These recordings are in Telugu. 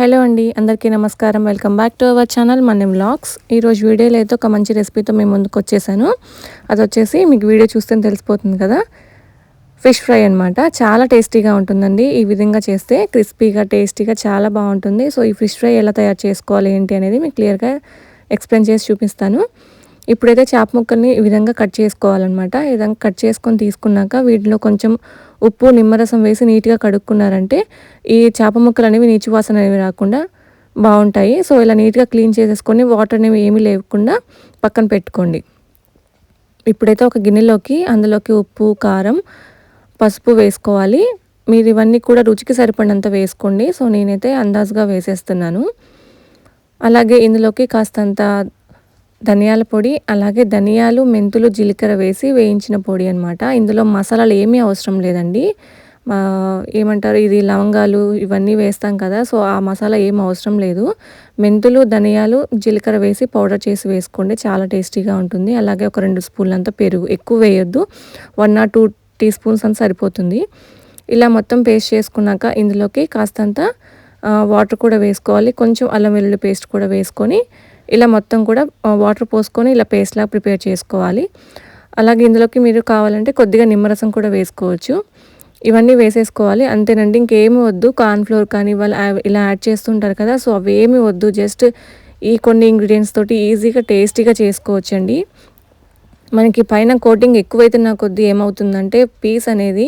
హలో అండి అందరికీ నమస్కారం. Welcome back to our channel మన వ్లాగ్స్. ఈరోజు వీడియోలో అయితే ఒక మంచి రెసిపీతో మేము ముందుకు వచ్చేసాను. అది వచ్చేసి మీకు వీడియో చూస్తే తెలిసిపోతుంది కదా. ఫిష్ ఫ్రై అనమాట చాలా టేస్టీగా ఉంటుందండి. ఈ విధంగా చేస్తే క్రిస్పీగా టేస్టీగా చాలా బాగుంటుంది. సో ఈ ఫిష్ ఫ్రై ఎలా తయారు చేసుకోవాలి ఏంటి అనేది మీకు క్లియర్గా ఎక్స్ప్లెయిన్ చేసి చూపిస్తాను. ఇప్పుడైతే చేప ముక్కల్ని ఈ విధంగా కట్ చేసుకోవాలన్నమాట. ఈ విధంగా కట్ చేసుకొని తీసుకున్నాక వీటిలో కొంచెం ఉప్పు నిమ్మరసం వేసి నీట్గా కడుక్కున్నారంటే ఈ చేప ముక్కలు అనేవి నీచు వాసన అనేవి రాకుండా బాగుంటాయి. సో ఇలా నీట్గా క్లీన్ చేసేసుకొని వాటర్ అనేవి ఏమీ లేకుండా పక్కన పెట్టుకోండి. ఇప్పుడైతే ఒక గిన్నెలోకి అందులోకి ఉప్పు కారం పసుపు వేసుకోవాలి. మీరు ఇవన్నీ కూడా రుచికి సరిపడినంత వేసుకోండి. సో నేనైతే అందాజుగా వేసేస్తున్నాను. అలాగే ఇందులోకి కాస్తంత ధనియాల పొడి అలాగే ధనియాలు మెంతులు జీలకర్ర వేసి వేయించిన పొడి అనమాట ఇందులో మసాలాలు ఏమీ అవసరం లేదండి. ఏమంటారు ఇది లవంగాలు ఇవన్నీ వేస్తాం కదా సో ఆ మసాలా ఏం అవసరం లేదు. మెంతులు ధనియాలు జీలకర్ర వేసి పౌడర్ చేసి వేసుకోండి చాలా టేస్టీగా ఉంటుంది. అలాగే ఒక రెండు స్పూన్లంతా పెరుగు ఎక్కువ వేయొద్దు. One or two teaspoons అంత సరిపోతుంది. ఇలా మొత్తం పేస్ట్ చేసుకున్నాక ఇందులోకి కాస్తంత వాటర్ కూడా వేసుకోవాలి. కొంచెం అల్లం వెల్లుల్లి పేస్ట్ కూడా వేసుకొని ఇలా మొత్తం కూడా వాటర్ పోసుకొని ఇలా పేస్ట్లా ప్రిపేర్ చేసుకోవాలి. అలాగే ఇందులోకి మీరు కావాలంటే కొద్దిగా నిమ్మరసం కూడా వేసుకోవచ్చు. ఇవన్నీ వేసేసుకోవాలి. అంతేనండి ఇంకేమి వద్దు. కార్న్ఫ్లోర్ కానీ వాళ్ళు ఇలా యాడ్ చేస్తుంటారు కదా సో అవేమి వద్దు. జస్ట్ ఈ కొన్ని ఇంగ్రీడియంట్స్ తోటి ఈజీగా టేస్టీగా చేసుకోవచ్చండి. మనకి పైన కోటింగ్ ఎక్కువైతున్న కొద్దీ ఏమవుతుందంటే పీస్ అనేది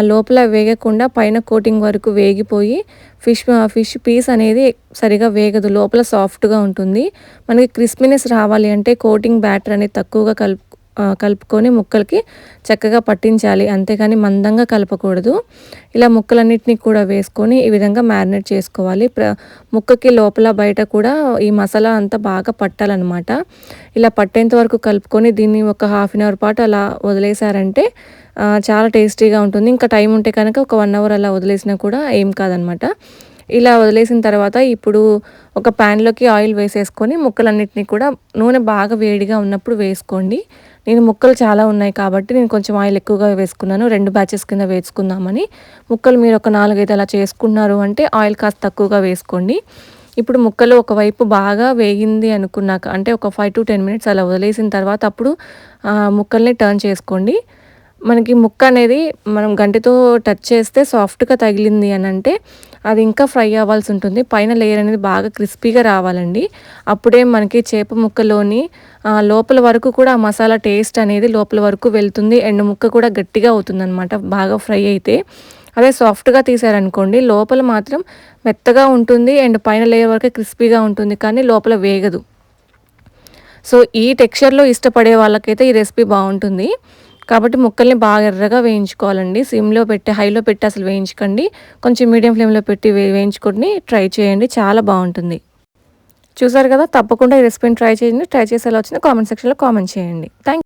లోపల వేగకుండా పైన కోటింగ్ వరకు వేగిపోయి ఫిష్ ఫిష్ పీస్ అనేది సరిగా వేగదు. లోపల సాఫ్ట్గా ఉంటుంది. మనకి క్రిస్పీనెస్ రావాలి అంటే కోటింగ్ బ్యాటర్ అనేది తక్కువగా కలుపు కలుపుకొని ముక్కలకి చక్కగా పట్టించాలి. అంతేగాని మందంగా కలపకూడదు. ఇలా ముక్కలన్నిటిని కూడా వేసుకొని ఈ విధంగా మ్యారినేట్ చేసుకోవాలి. ప్ర ముక్కకి లోపల బయట కూడా ఈ మసాలా అంతా బాగా పట్టాలన్నమాట. ఇలా పట్టేంత వరకు కలుపుకొని దీన్ని ఒక హాఫ్ అన్ అవర్ పాటు అలా వదిలేశారంటే చాలా టేస్టీగా ఉంటుంది. ఇంకా టైం ఉంటే కనుక ఒక వన్ అవర్ అలా వదిలేసినా కూడా ఏం కాదనమాట ఇలా వదిలేసిన తర్వాత ఇప్పుడు ఒక ప్యాన్లోకి ఆయిల్ వేసేసుకొని ముక్కలన్నిటినీ కూడా నూనె బాగా వేడిగా ఉన్నప్పుడు వేసుకోండి. నేను ముక్కలు చాలా ఉన్నాయి కాబట్టి నేను కొంచెం ఆయిల్ ఎక్కువగా వేసుకున్నాను. రెండు బ్యాచెస్ కింద వేసుకుందామని. ముక్కలు మీరు ఒక నాలుగైదు అలా చేసుకున్నారు అంటే ఆయిల్ కాస్త తక్కువగా వేసుకోండి. ఇప్పుడు ముక్కలు ఒకవైపు బాగా వేగింది అనుకున్నాక అంటే ఒక ఫైవ్ టు టెన్ మినిట్స్ అలా వదిలేసిన తర్వాత అప్పుడు ముక్కల్ని టర్న్ చేసుకోండి. మనకి ముక్క అనేది మనం గంటితో టచ్ చేస్తే సాఫ్ట్గా తగిలింది అని అంటే అది ఇంకా ఫ్రై అవ్వాల్సి ఉంటుంది. పైన లేయర్ అనేది బాగా క్రిస్పీగా రావాలండి. అప్పుడే మనకి చేప ముక్కలోని లోపల వరకు కూడా ఆ మసాలా టేస్ట్ అనేది లోపల వరకు వెళ్తుంది. అండ్ ముక్క కూడా గట్టిగా అవుతుంది బాగా ఫ్రై అయితే. అదే సాఫ్ట్గా తీసారనుకోండి లోపల మాత్రం మెత్తగా ఉంటుంది అండ్ పైన లేయర్ వరకు క్రిస్పీగా ఉంటుంది కానీ లోపల వేగదు. సో ఈ టెక్స్చర్లో ఇష్టపడే వాళ్ళకైతే ఈ రెసిపీ బాగుంటుంది. కాబట్టి ముక్కల్ని బాగా ఎర్రగా వేయించుకోవాలండి. సిమ్లో పెట్టి హైలో పెట్టి అసలు వేయించుకోండి. కొంచెం మీడియం ఫ్లేమ్లో పెట్టి వేయించుకొని ట్రై చేయండి. చాలా బాగుంటుంది. చూసారు కదా? తప్పకుండా ఈ రెసిపీని ట్రై చేయండి. ట్రై చేసేలా వచ్చిన కామెంట్ సెక్షన్లో కామెంట్ చేయండి. థ్యాంక్